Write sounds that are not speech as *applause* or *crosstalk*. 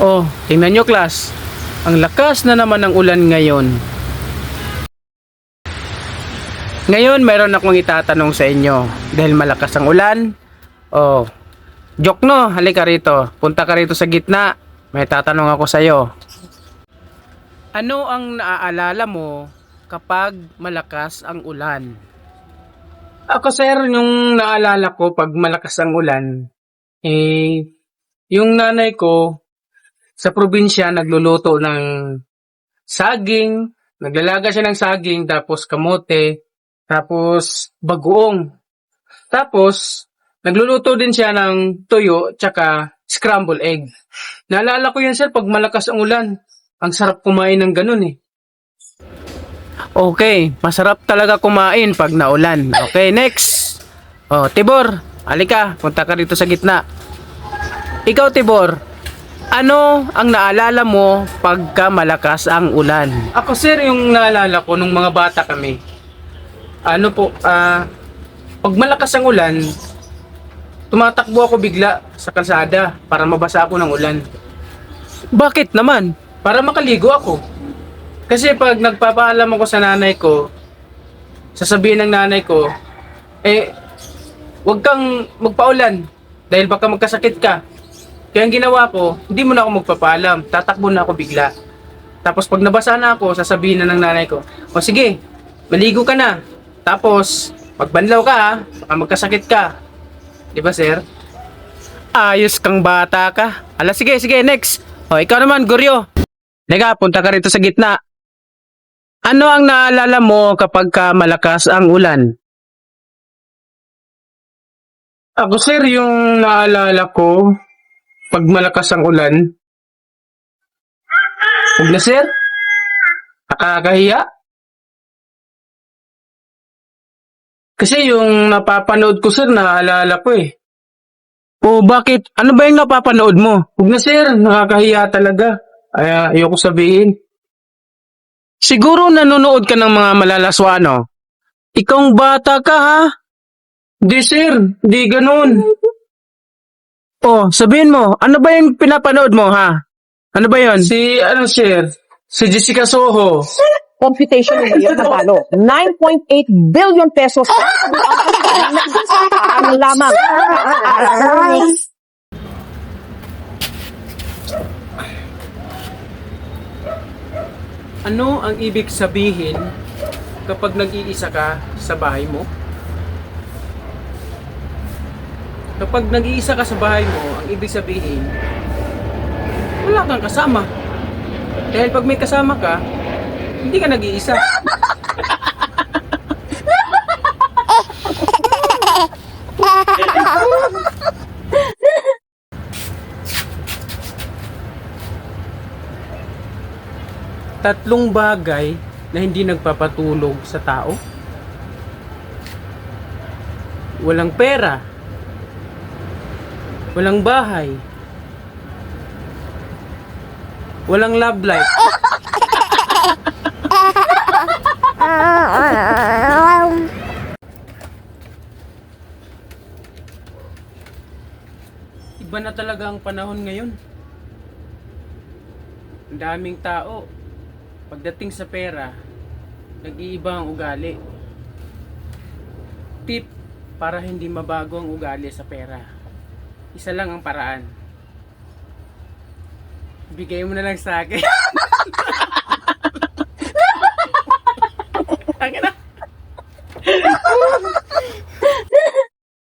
Oh, tingnan nyo class. Ang lakas na naman ng ulan ngayon. Ngayon, mayroon akong itatanong sa inyo. Dahil malakas ang ulan. Oh, joke no, halika rito. Punta ka rito sa gitna. May tatanong ako sa'yo. Ano ang naaalala mo kapag malakas ang ulan? Ako sir, yung naalala ko pag malakas ang ulan, eh, yung nanay ko, sa probinsya nagluluto ng saging, naglalaga siya ng saging, tapos kamote, tapos bagoong. Tapos, nagluluto din siya ng tuyo, tsaka scramble egg. Naalala ko yan sir, pag malakas ang ulan, ang sarap kumain ng ganun eh. Okay, masarap talaga kumain pag naulan. Okay, next. Oh, Tibor, alika, punta ka rito sa gitna. Ikaw, Tibor, ano ang naalala mo pagka malakas ang ulan? Ako, sir, yung naalala ko nung mga bata kami. Ano po, ah, pag malakas ang ulan, tumatakbo ako bigla sa kalsada para mabasa ako ng ulan. Bakit naman? Para makaligo ako. Kasi pag nagpapaalam ako sa nanay ko, sasabihin ng nanay ko, eh, huwag kang magpaulan dahil baka magkasakit ka. Kaya ang ginawa ko, hindi mo na ako magpapaalam, tatakbo na ako bigla. Tapos pag nabasa na ako, sasabihin na ng nanay ko, o sige, maligo ka na. Tapos, pagbanlaw ka ha, baka magkasakit ka. Di ba sir? Ayos kang bata ka. Ala, sige, sige, next. O, ikaw naman, Guryo. Lega, punta ka rito sa gitna. Ano ang naalala mo kapag ka malakas ang ulan? Ako sir, yung naalala ko pag malakas ang ulan. Huwag na sir. Nakakahiya. Kasi yung napapanood ko sir, naalala ko eh. Oh, bakit? Ano ba yung napapanood mo? Huwag na sir, nakakahiya talaga. Ay, ayoko sabihin. Siguro nanonood ka ng mga malalaswano. Ikaw bata ka ha? Di sir, di ganun. Oh, sabihin mo, ano ba yung pinapanood mo ha? Ano ba yon? Si, ano sir? Si Jessica Soho. computation ng Mayor Natalo. 9.8 billion pesos. Ano lamang. Ano ang ibig sabihin kapag nag-iisa ka sa bahay mo? Kapag nag-iisa ka sa bahay mo, ang ibig sabihin, wala kang kasama. Dahil pag may kasama ka, hindi ka nag-iisa. Tatlong bagay na hindi nagpapatulog sa tao. Walang pera. Walang bahay. Walang love life. Iba na talaga ang panahon ngayon. Ang daming tao. Pagdating sa pera, nag-iiba ang ugali. Tip para hindi mabago ang ugali sa pera. Isa lang ang paraan. Bigay mo na lang sa akin. *laughs*